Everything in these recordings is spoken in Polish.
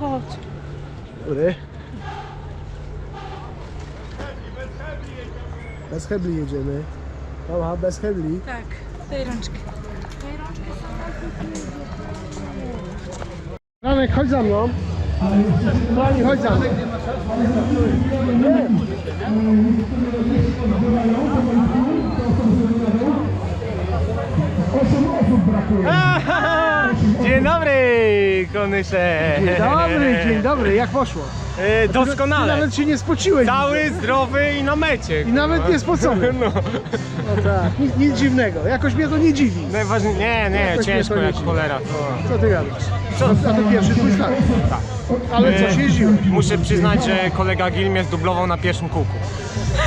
Chodź. Który? Bez hebli jedziemy. Mama, bez hebli. Tak, tej rączki. Franek, chodź za mną. Frani, chodź za mną. Nie. Dzień dobry, konysze. Dzień dobry, dzień dobry. Jak poszło? E, Ty Doskonale. nawet się nie spociłeś. Cały zdrowy i na mecie. I nawet nie spocony. No. No tak, nic, nic dziwnego. Jakoś mnie to nie dziwi. Najważniejsze, nie, nie, Jakoś ciężko to jak cholera. To. Co ty gadasz? A to pierwszy twój start. Ale co, się jeździłeś? Muszę przyznać, że kolega Gil mnie zdublował na pierwszym kółku.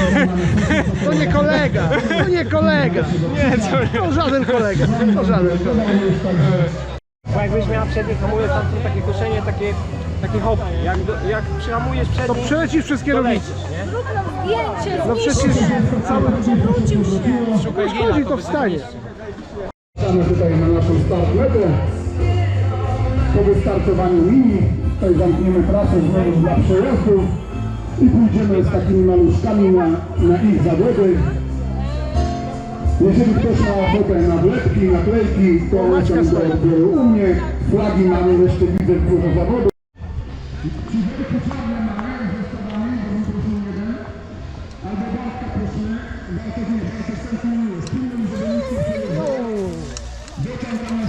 To nie kolega, to nie kolega. Nie, co To żaden kolega, to żaden kolega. Bo jakbyś miała przedni hamulec, tam są takie koszenie, takie, takie hop. Jak, do- jak przyhamujesz To przedni, przelecisz przez to kierownicę. lecisz, nie? Zrób nam zdjęcie, No przecież się. cały Przewrócił się. Szukaj Chodzi, to by wstanie. Wracamy tutaj na naszą start metę. Po wystartowaniu mini, tutaj zamkniemy trasę znowu dla przejazdów i pójdziemy z takimi maluszkami na, na ich zawody. Jeżeli ktoś ma ochotę na wlepki, naklejki, to lecą do odbioru u mnie. Flagi mamy jeszcze widzę dużo zawodów.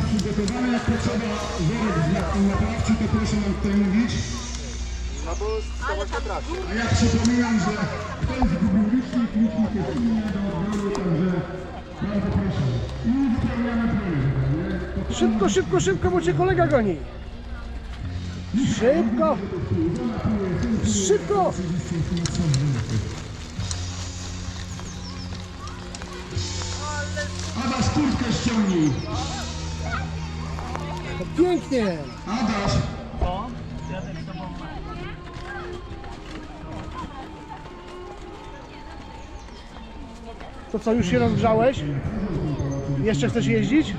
Przygotowane jak potrzeba worek z naprawczy, to proszę nam tutaj mówić. A ja przypominam, że ktoś zgubił licznik, licznik jest inny do odbioru, także Szybko, szybko, szybko, bo cię kolega goni. Szybko. Szybko. Adaś, kurtkę ściągnij. Pięknie. Adaś. To co, już się rozgrzałeś? Jeszcze chcesz jeździć?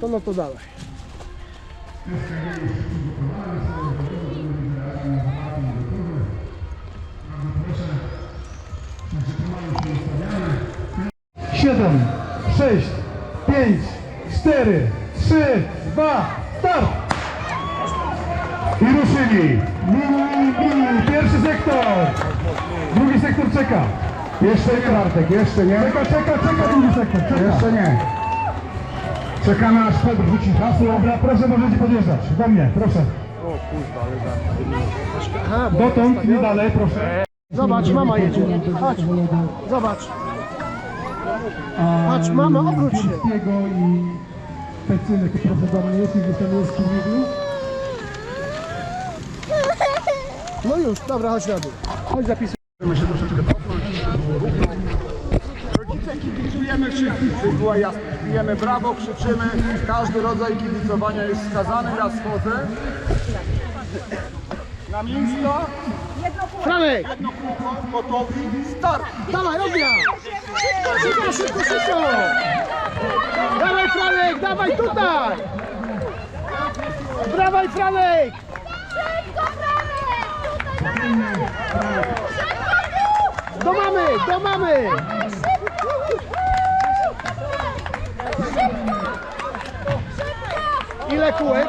To no to dalej. Siedem, sześć, pięć, cztery, trzy, dwa, start! I ruszyli. Mini, mini, pierwszy sektor. Drugi sektor czeka. Jeszcze nie, Bartek, jeszcze nie. Czeka, czeka, czeka drugi sektor, czeka. Jeszcze nie. Czekamy aż Piotr wrzuci hasło. Dobra, proszę, możecie podjeżdżać. Do mnie, proszę. Aha, bo Dotąd, nie zostawiam. dalej, proszę. Zobacz, mama jedzie. Chodź. Zobacz. Patrz, mama, obróć się. I Pecynek, proszę do mnie, jest i Wysocki mówił. No już, dobra, chodź na dół. Chodź zapisuj. Musimy się troszeczkę kibicujemy wszyscy. Była jasność. Bijemy brawo, krzyczymy. Każdy rodzaj kibicowania jest skazany. Ja schodzę. Na miejsca. Franek, Jedno kółko. Gotowi. Start. dawaj, ognia. Szybko, szybko, szybko. Dawaj, Franek, dawaj tutaj. Dawaj, Franek. Do mamy, do mamy. Ile kółek?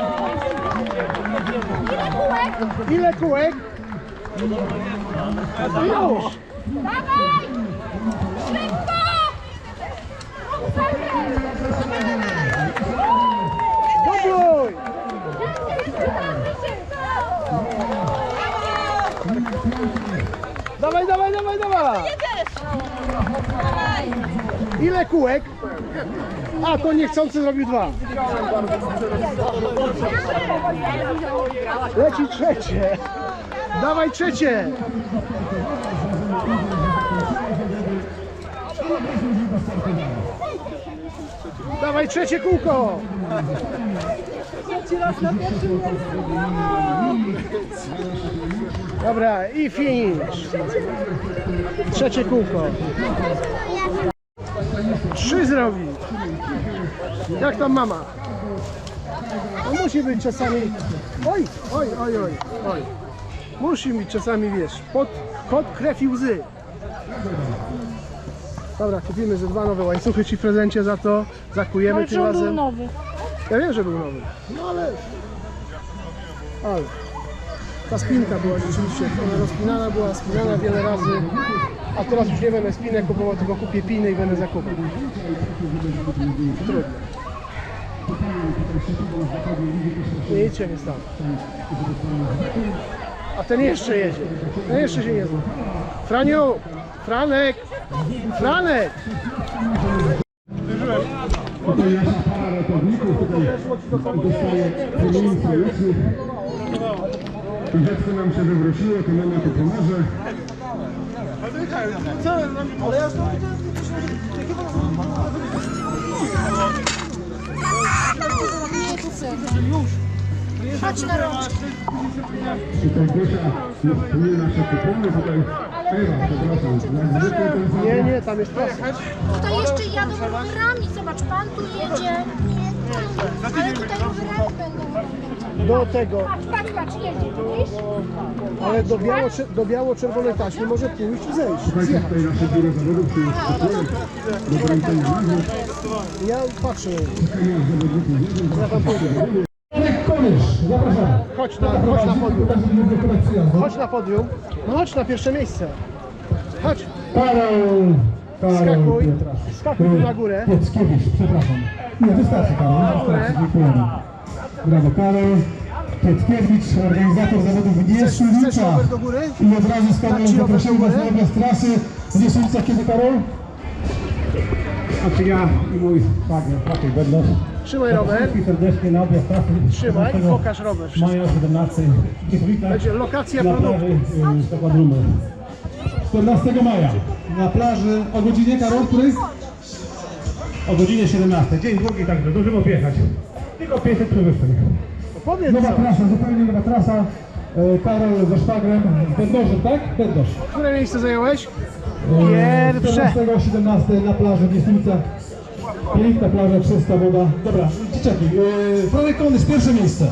Ile kółek? Już. Dawaj! Szybko! Dobrój. Dawaj, dawaj, dawaj, dawaj. Ile kółek? A, to niechcący zrobił dwa. Leci trzecie. Dawaj trzecie. Dawaj trzecie kółko. Dobra, i finish. Trzecie kółko. Trzy zrobić. Jak tam mama? No musi być czasami Oj, oj, oj, oj, oj. Musi mieć czasami, wiesz, pod, pod krew i łzy. Dobra, kupimy ze dwa nowe łańcuchy Ci w prezencie za to. Zakujemy Ale tym że on był razem. nowy. Ja wiem, że był nowy. No ale... Ale... Ta spinka była rzeczywiście, ona rozpinana była, spinana wiele razy. A teraz już nie będę spinek kupował, tylko kupię piny i będę zakupał. Trudno. Nic się nie stało. A ten jeszcze jedzie. Ten jeszcze się nie zna. Franiu! Franek! Franek! Tutaj dziecko nam się wywróciło, to mama tu pomoże. Ewa, przepraszam, na zwykle ten sam Nie, nie, tam jest prosto. Tutaj jeszcze jadą rowerami. Zobacz, pan tu jedzie. Ale tutaj rowerami będą. Do tego, Patrz, patrz, patrz, jedzie. Widzisz? ale do, biało, do biało-czerwonej taśmy może pójść i zejść. Słuchajcie, Zjechać. tutaj nasze biuro zawodów do nagród. Ja patrzę. Zawodników zapraszam. Chodź na, chodź na podium. Chodź na podium. No chodź na pierwsze miejsce. Chodź, Karol, Karol Skakuj. Skakuj tu na górę. Pieckiewisz, przepraszam. Nie, wystarczy Karol, wystarczy, dziękujemy. Brawo Karol. Pietkiewicz, organizator zawodów góry? I od razu z Karolem zaprosimy do Was na obraz trasy w Nieszulicach. Kiedy Karol? Znaczy ja i mój szwagier, Patryk Bedlarz. Trzymaj rower. Wszystkich serdecznie na objazd trasy. Trzymaj i 14 pokaż rower. Wszystko. Maja 17 w Nieszulicach. Będzie lokacja na produktu. plaży y, zakład numer. 14 maja na plaży o godzinie Karol, której? O godzinie 17. Dzień długi, także zdążymy objechać. Tylko 500 przewyższeń. Powiedz Nowa co. trasa, zupełnie nowa trasa. E, Karol ze szwagrem Bednożem, tak? Bednoż. Które miejsce zająłeś? E, Pierwsze. 14, 17 na plaży w. Piękna plaża, czysta woda. Dobra, dzieciaki. E, Franek Konys, pierwsze miejsce.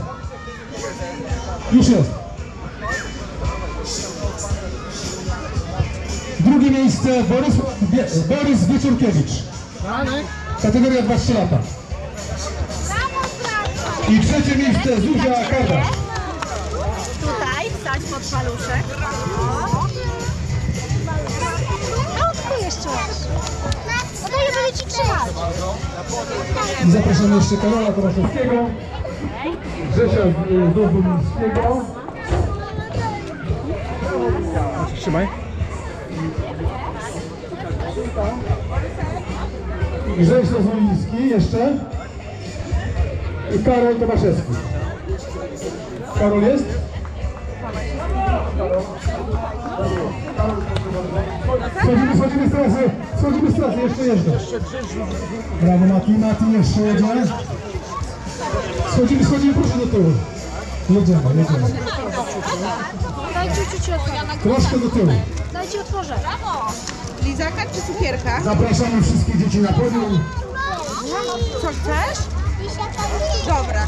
Już jest. Drugie miejsce Borys, Borys Wieczorkiewicz. Franek. Kategoria 2-3 lata. I trzecie miejsce Zuzia Karda. Tutaj wstać pod paluszek. Autko jeszcze masz. No to ja będę ci trzymać. I zapraszamy jeszcze Karola Tomaszewskiego, Grzesia z Dowolskiego. Trzymaj. Grześ Rozwoliński jeszcze. I Karol Tomaszewski. Karol jest? Schodzimy, schodzimy z trasy, schodzimy z trasy, jeszcze jeżdżę. Brawo Mati, Mati jeszcze jedzie. Schodzimy, schodzimy, proszę do tyłu. Jedziemy, jedziemy. Dajcie ci otworzę. Troszkę do tyłu. Dajcie otworzę. Lizaka czy cukierka? Zapraszamy wszystkie dzieci na podium. Co chcesz? Dobra.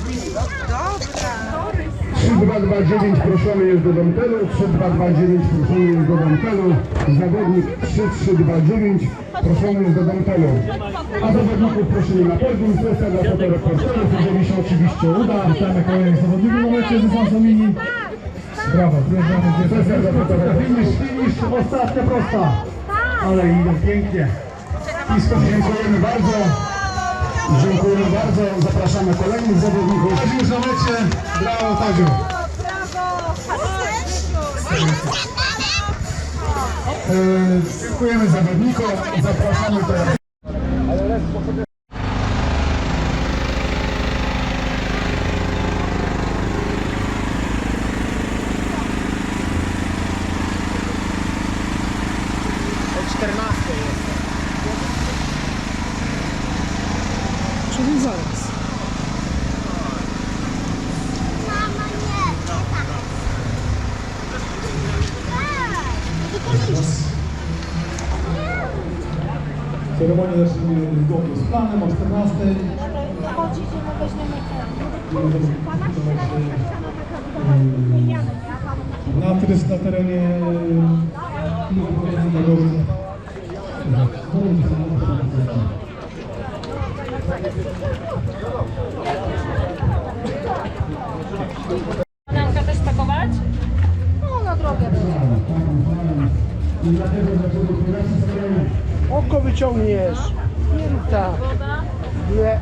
Dobra. 3229 proszony jest do Dantelu, 3229 proszony jest do Dantelu, zawodnik 3329 proszony jest do Dantelu. A zawodników prosimy na podium, sesja dla fotoreporterów, jeżeli się oczywiście uda. Witamy kolejnych zawodników na mecie ze Sansomini. Brawo, sesja dla fotoreporterów. Finish, ostatnia prosta. Ale idą pięknie. Blisko dziękujemy bardzo. Dziękujemy bardzo. Zapraszamy kolejnych zawodników. Już na mecie. Brawo, Tadziu. E, dziękujemy zawodnikom. Zapraszamy teraz. Ceremonia zaczniemy zgodnie z planem o 14. Chodź, idziemy, weźmiemy ten. Możemy- możemy- na, teren- na terenie tego Nanka też pakować? No, na drogę. Oko wyciągniesz. Pięta. Woda. Le.